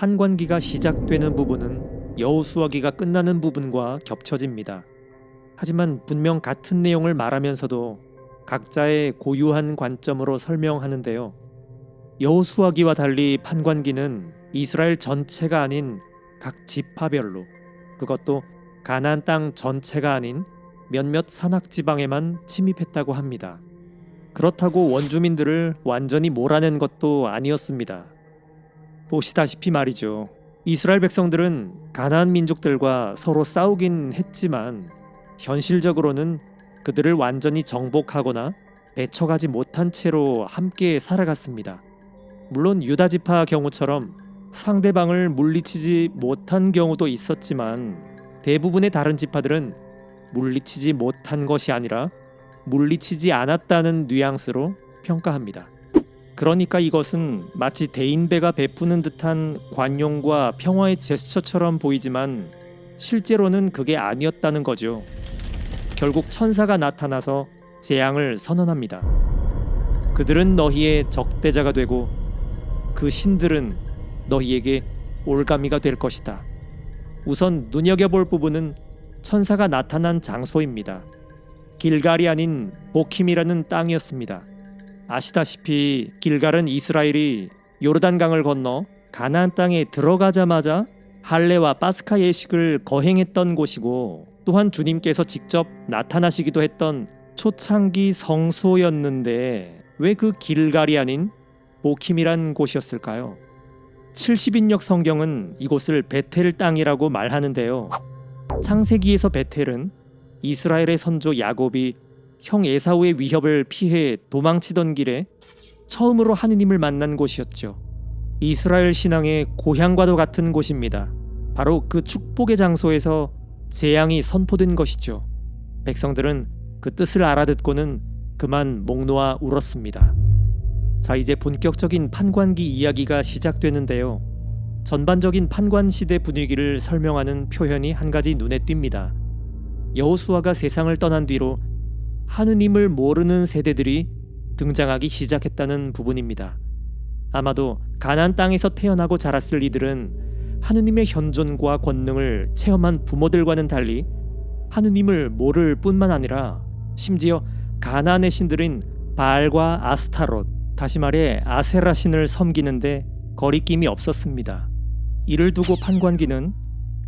판관기가 시작되는 부분은 여호수아기가 끝나는 부분과 겹쳐집니다. 하지만 분명 같은 내용을 말하면서도 각자의 고유한 관점으로 설명하는데요. 여호수아기와 달리 판관기는 이스라엘 전체가 아닌 각 지파별로 그것도 가나안 땅 전체가 아닌 몇몇 산악 지방에만 침입했다고 합니다. 그렇다고 원주민들을 완전히 몰아낸 것도 아니었습니다. 보시다시피 말이죠. 이스라엘 백성들은 가나안 민족들과 서로 싸우긴 했지만 현실적으로는 그들을 완전히 정복하거나 배척하지 못한 채로 함께 살아갔습니다. 물론 유다 지파 경우처럼 상대방을 물리치지 못한 경우도 있었지만 대부분의 다른 지파들은 물리치지 못한 것이 아니라 물리치지 않았다는 뉘앙스로 평가합니다. 그러니까 이것은 마치 대인배가 베푸는 듯한 관용과 평화의 제스처처럼 보이지만 실제로는 그게 아니었다는 거죠. 결국 천사가 나타나서 재앙을 선언합니다. 그들은 너희의 적대자가 되고 그 신들은 너희에게 올가미가 될 것이다. 우선 눈여겨볼 부분은 천사가 나타난 장소입니다. 길갈이 아닌 보킴이라는 땅이었습니다. 아시다시피 길갈은 이스라엘이 요르단강을 건너 가나안 땅에 들어가자마자 할례와 파스카 예식을 거행했던 곳이고 또한 주님께서 직접 나타나시기도 했던 초창기 성소였는데 왜 그 길갈이 아닌 보킴이란 곳이었을까요? 70인역 성경은 이곳을 베텔 땅이라고 말하는데요. 창세기에서 베텔은 이스라엘의 선조 야곱이 형 에사우의 위협을 피해 도망치던 길에 처음으로 하느님을 만난 곳이었죠. 이스라엘 신앙의 고향과도 같은 곳입니다. 바로 그 축복의 장소에서 재앙이 선포된 것이죠. 백성들은 그 뜻을 알아듣고는 그만 목 놓아 울었습니다. 자, 이제 본격적인 판관기 이야기가 시작되는데요. 전반적인 판관 시대 분위기를 설명하는 표현이 한 가지 눈에 띕니다. 여호수아가 세상을 떠난 뒤로 하느님을 모르는 세대들이 등장하기 시작했다는 부분입니다. 아마도 가나안 땅에서 태어나고 자랐을 이들은 하느님의 현존과 권능을 체험한 부모들과는 달리 하느님을 모를 뿐만 아니라 심지어 가나안의 신들인 바알과 아스타롯, 다시 말해 아세라 신을 섬기는데 거리낌이 없었습니다. 이를 두고 판관기는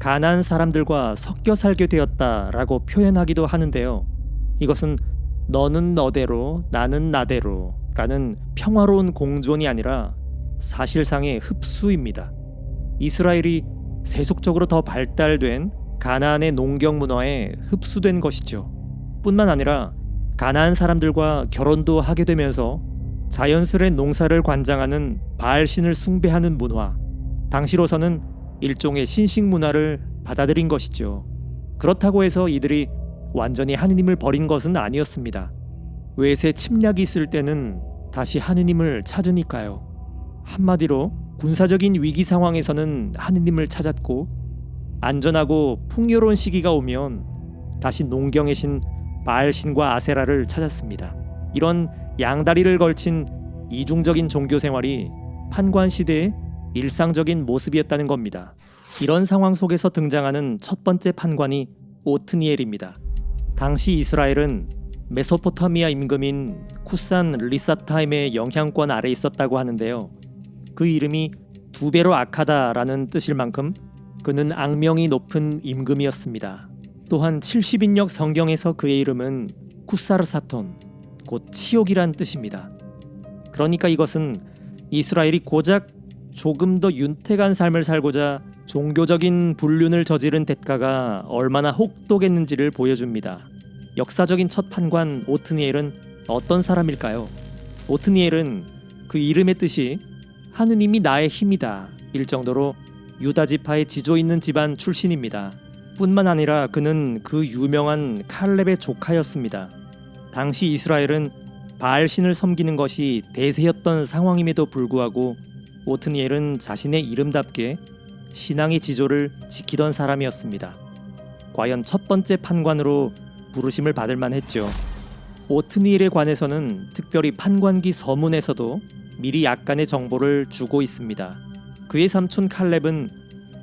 가나안 사람들과 섞여 살게 되었다라고 표현하기도 하는데요. 이것은 너는 너대로 나는 나대로 라는 평화로운 공존이 아니라 사실상의 흡수입니다. 이스라엘이 세속적으로 더 발달된 가나안의 농경 문화에 흡수된 것이죠. 뿐만 아니라 가나안 사람들과 결혼도 하게 되면서 자연스레 농사를 관장하는 바알 신을 숭배하는 문화, 당시로서는 일종의 신식 문화를 받아들인 것이죠. 그렇다고 해서 이들이 완전히 하느님을 버린 것은 아니었습니다. 외세 침략이 있을 때는 다시 하느님을 찾으니까요. 한마디로 군사적인 위기 상황에서는 하느님을 찾았고 안전하고 풍요로운 시기가 오면 다시 농경의 신 바알신과 아세라를 찾았습니다. 이런 양다리를 걸친 이중적인 종교 생활이 판관 시대의 일상적인 모습이었다는 겁니다. 이런 상황 속에서 등장하는 첫 번째 판관이 오트니엘입니다. 당시 이스라엘은 메소포타미아 임금인 쿠산 리사타임의 영향권 아래 있었다고 하는데요. 그 이름이 두 배로 악하다라는 뜻일 만큼 그는 악명이 높은 임금이었습니다. 또한 70인역 성경에서 그의 이름은 쿠사르사톤, 곧 치욕이란 뜻입니다. 그러니까 이것은 이스라엘이 고작 조금 더 윤택한 삶을 살고자 종교적인 불륜을 저지른 대가가 얼마나 혹독했는지를 보여줍니다. 역사적인 첫 판관 오트니엘은 어떤 사람일까요? 오트니엘은 그 이름의 뜻이 하느님이 나의 힘이다 일 정도로 유다 지파의 지조 있는 집안 출신입니다. 뿐만 아니라 그는 그 유명한 칼렙의 조카였습니다. 당시 이스라엘은 바알 신을 섬기는 것이 대세였던 상황임에도 불구하고 오트니엘은 자신의 이름답게 신앙의 지조를 지키던 사람이었습니다. 과연 첫 번째 판관으로 부르심을 받을 만했죠. 오트니엘에 관해서는 특별히 판관기 서문에서도 미리 약간의 정보를 주고 있습니다. 그의 삼촌 칼렙은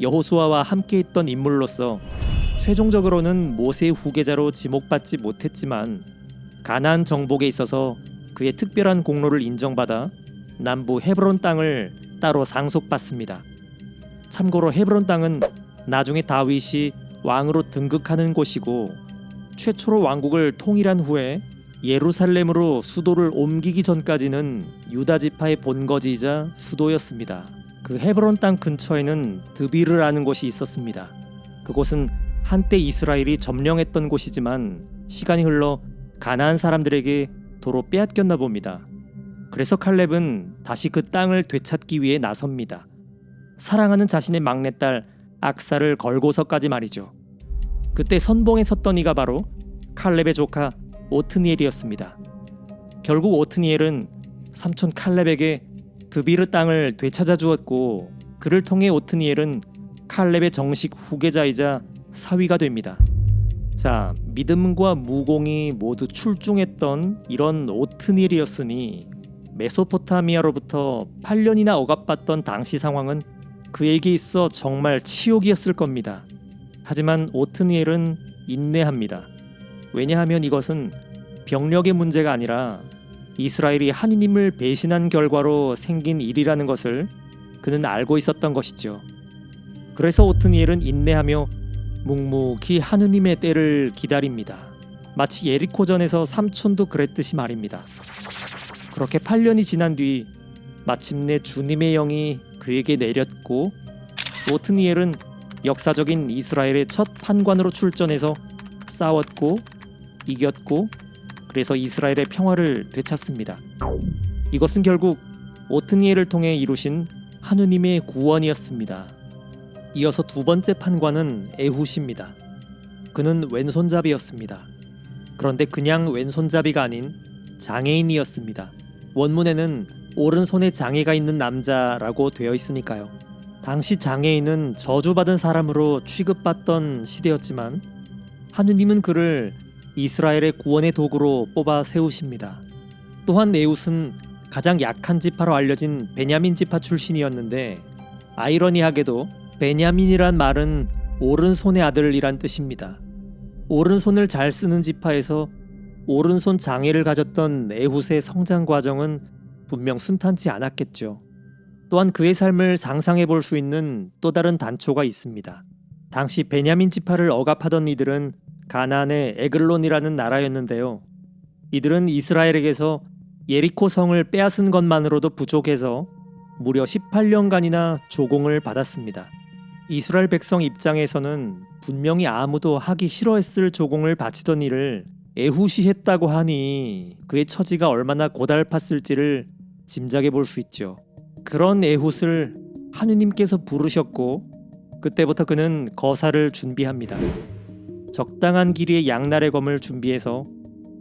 여호수아와 함께 있던 인물로서 최종적으로는 모세의 후계자로 지목받지 못했지만 가나안 정복에 있어서 그의 특별한 공로를 인정받아 남부 헤브론 땅을 따로 상속받습니다. 참고로 헤브론 땅은 나중에 다윗이 왕으로 등극하는 곳이고 최초로 왕국을 통일한 후에 예루살렘으로 수도를 옮기기 전까지는 유다 지파의 본거지이자 수도였습니다. 그 헤브론 땅 근처에는 드비르라는 곳이 있었습니다. 그곳은 한때 이스라엘이 점령했던 곳이지만 시간이 흘러 가나안 사람들에게 도로 빼앗겼나 봅니다. 그래서 칼렙은 다시 그 땅을 되찾기 위해 나섭니다. 사랑하는 자신의 막내딸 악사를 걸고서까지 말이죠. 그때 선봉에 섰던 이가 바로 칼렙의 조카 오트니엘이었습니다. 결국 오트니엘은 삼촌 칼렙에게 드비르 땅을 되찾아 주었고 그를 통해 오트니엘은 칼렙의 정식 후계자이자 사위가 됩니다. 자, 믿음과 무공이 모두 출중했던 이런 오트니엘이었으니 메소포타미아로부터 8년이나 억압받던 당시 상황은 그에게 있어 정말 치욕이었을 겁니다. 하지만 오트니엘은 인내합니다. 왜냐하면 이것은 병력의 문제가 아니라 이스라엘이 하느님을 배신한 결과로 생긴 일이라는 것을 그는 알고 있었던 것이죠. 그래서 오트니엘은 인내하며 묵묵히 하느님의 때를 기다립니다. 마치 예리코전에서 삼촌도 그랬듯이 말입니다. 그렇게 8년이 지난 뒤 마침내 주님의 영이 그에게 내렸고 오트니엘은 역사적인 이스라엘의 첫 판관으로 출전해서 싸웠고 이겼고 그래서 이스라엘의 평화를 되찾습니다. 이것은 결국 오트니엘을 통해 이루신 하느님의 구원이었습니다. 이어서 두 번째 판관은 에훗입니다. 그는 왼손잡이였습니다. 그런데 그냥 왼손잡이가 아닌 장애인이었습니다. 원문에는 오른손에 장애가 있는 남자라고 되어 있으니까요. 당시 장애인은 저주받은 사람으로 취급받던 시대였지만 하느님은 그를 이스라엘의 구원의 도구로 뽑아 세우십니다. 또한 에웃은 가장 약한 지파로 알려진 베냐민 지파 출신이었는데 아이러니하게도 베냐민이란 말은 오른손의 아들이란 뜻입니다. 오른손을 잘 쓰는 지파에서 오른손 장애를 가졌던 에훗의 성장 과정은 분명 순탄치 않았겠죠. 또한 그의 삶을 상상해 볼 수 있는 또 다른 단초가 있습니다. 당시 베냐민 지파를 억압하던 이들은 가나안의 에글론이라는 나라였는데요. 이들은 이스라엘에게서 예리코 성을 빼앗은 것만으로도 부족해서 무려 18년간이나 조공을 받았습니다. 이스라엘 백성 입장에서는 분명히 아무도 하기 싫어했을 조공을 바치던 일을 에훗이 했다고 하니 그의 처지가 얼마나 고달팠을지를 짐작해 볼 수 있죠. 그런 에훗을 하느님께서 부르셨고 그때부터 그는 거사를 준비합니다. 적당한 길이의 양날의 검을 준비해서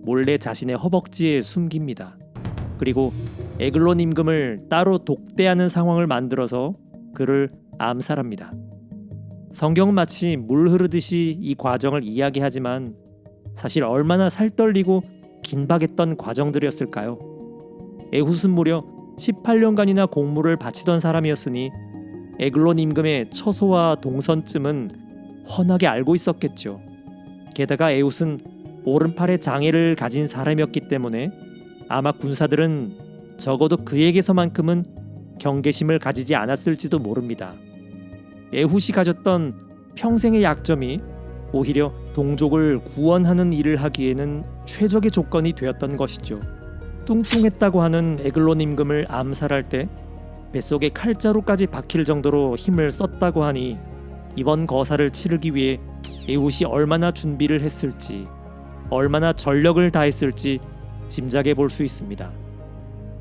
몰래 자신의 허벅지에 숨깁니다. 그리고 에글론 임금을 따로 독대하는 상황을 만들어서 그를 암살합니다. 성경은 마치 물 흐르듯이 이 과정을 이야기하지만 사실 얼마나 살떨리고 긴박했던 과정들이었을까요? 에훗은 무려 18년간이나 공물을 바치던 사람이었으니 에글론 임금의 처소와 동선쯤은 훤하게 알고 있었겠죠. 게다가 에웃은 오른팔에 장애를 가진 사람이었기 때문에 아마 군사들은 적어도 그에게서만큼은 경계심을 가지지 않았을지도 모릅니다. 에훗이 가졌던 평생의 약점이 오히려 동족을 구원하는 일을 하기에는 최적의 조건이 되었던 것이죠. 뚱뚱했다고 하는 에글론 임금을 암살할 때 뱃속에 칼자루까지 박힐 정도로 힘을 썼다고 하니 이번 거사를 치르기 위해 에훗이 얼마나 준비를 했을지 얼마나 전력을 다했을지 짐작해 볼 수 있습니다.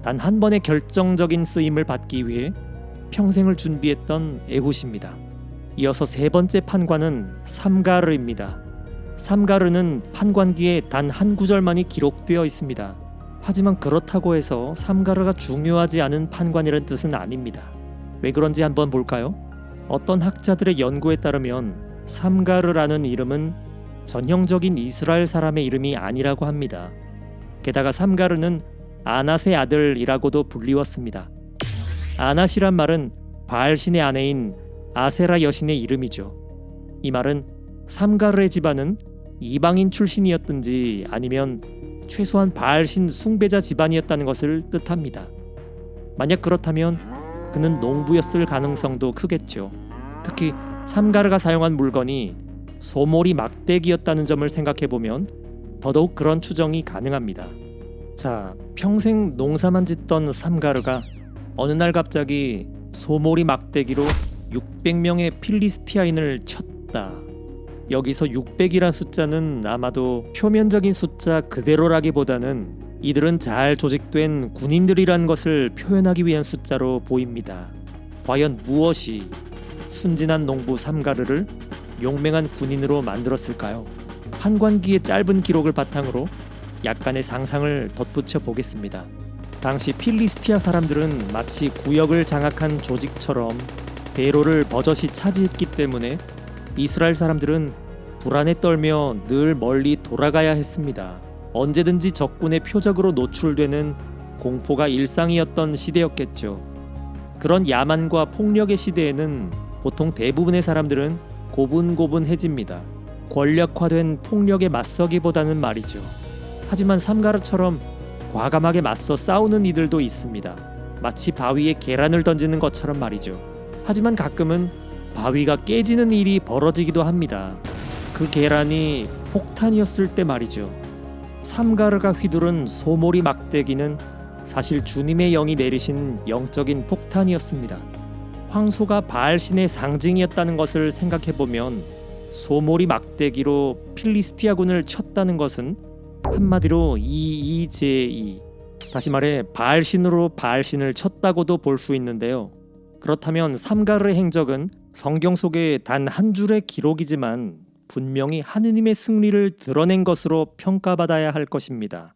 단 한 번의 결정적인 쓰임을 받기 위해 평생을 준비했던 에훗입니다. 이어서 세 번째 판관은 삼가르입니다. 삼가르는 판관기에 단 한 구절만이 기록되어 있습니다. 하지만 그렇다고 해서 삼가르가 중요하지 않은 판관이라는 뜻은 아닙니다. 왜 그런지 한번 볼까요? 어떤 학자들의 연구에 따르면 삼가르라는 이름은 전형적인 이스라엘 사람의 이름이 아니라고 합니다. 게다가 삼가르는 아낫의 아들이라고도 불리웠습니다. 아낫이란 말은 바알 신의 아내인 아세라 여신의 이름이죠. 이 말은 삼가르의 집안은 이방인 출신이었든지 아니면 최소한 바알신 숭배자 집안이었다는 것을 뜻합니다. 만약 그렇다면 그는 농부였을 가능성도 크겠죠. 특히 삼가르가 사용한 물건이 소몰이 막대기였다는 점을 생각해 보면 더더욱 그런 추정이 가능합니다. 자, 평생 농사만 짓던 삼가르가 어느 날 갑자기 소몰이 막대기로 600명의 필리스티아인을 쳤다. 여기서 600이란 숫자는 아마도 표면적인 숫자 그대로라기보다는 이들은 잘 조직된 군인들이란 것을 표현하기 위한 숫자로 보입니다. 과연 무엇이 순진한 농부 삼가르를 용맹한 군인으로 만들었을까요? 판관기의 짧은 기록을 바탕으로 약간의 상상을 덧붙여 보겠습니다. 당시 필리스티아 사람들은 마치 구역을 장악한 조직처럼 대로를 버젓이 차지했기 때문에 이스라엘 사람들은 불안에 떨며 늘 멀리 돌아가야 했습니다. 언제든지 적군의 표적으로 노출되는 공포가 일상이었던 시대였겠죠. 그런 야만과 폭력의 시대에는 보통 대부분의 사람들은 고분고분해집니다. 권력화된 폭력에 맞서기보다는 말이죠. 하지만 삼가르처럼 과감하게 맞서 싸우는 이들도 있습니다. 마치 바위에 계란을 던지는 것처럼 말이죠. 하지만 가끔은 바위가 깨지는 일이 벌어지기도 합니다. 그 계란이 폭탄이었을 때 말이죠. 삼가르가 휘두른 소몰이 막대기는 사실 주님의 영이 내리신 영적인 폭탄이었습니다. 황소가 바알신의 상징이었다는 것을 생각해 보면 소몰이 막대기로 필리스티아군을 쳤다는 것은 한마디로 이이제이 다시 말해 바알신으로 바알신을 쳤다고도 볼 수 있는데요. 그렇다면 삼가르의 행적은 성경 속의 단한 줄의 기록이지만 분명히 하느님의 승리를 드러낸 것으로 평가받아야 할 것입니다.